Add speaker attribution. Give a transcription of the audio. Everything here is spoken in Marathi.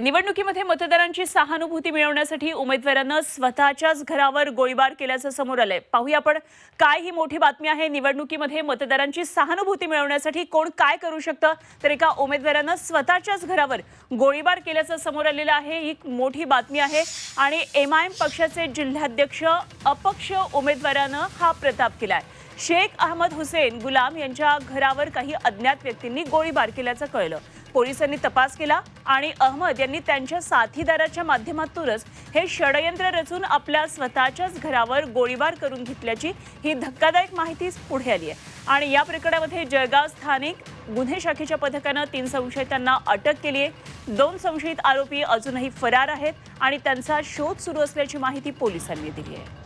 Speaker 1: निवडणुकीमध्ये मतदारांची सहानुभूती मिळवण्यासाठी उमेदवारानं स्वतःच्याच घरावर गोळीबार केल्याचं समोर आलंय. पाहूया आपण काय ही मोठी बातमी आहे. निवडणुकीमध्ये मतदारांची सहानुभूती मिळवण्यासाठी कोण काय करू शकतं? तर एका उमेदवारानं स्वतःच्याच घरावर गोळीबार केल्याचं समोर आलेलं आहे. ही मोठी बातमी आहे. आणि एम आय एम पक्षाचे जिल्हाध्यक्ष अपक्ष उमेदवारानं हा प्रताप केलाय. शेख अहमद हुसेन गुलाम यांच्या घरावर काही अज्ञात व्यक्तींनी गोळीबार केल्याचं कळलं. पोलिसांनी तपास केला आणि अहमद यांनी त्यांच्या साथीदाराच्या माध्यमातूनच हे षडयंत्र रचून आपल्या स्वतःच्याच घरावर गोळीबार करून घेतल्याची ही धक्कादायक माहिती पुढे आली आहे. आणि या प्रकरणामध्ये जळगाव स्थानिक गुन्हे शाखेच्या पथकानं तीन संशयितांना अटक केली आहे. दोन संशयित आरोपी अजूनही फरार आहेत आणि त्यांचा शोध सुरू असल्याची माहिती पोलिसांनी दिली आहे.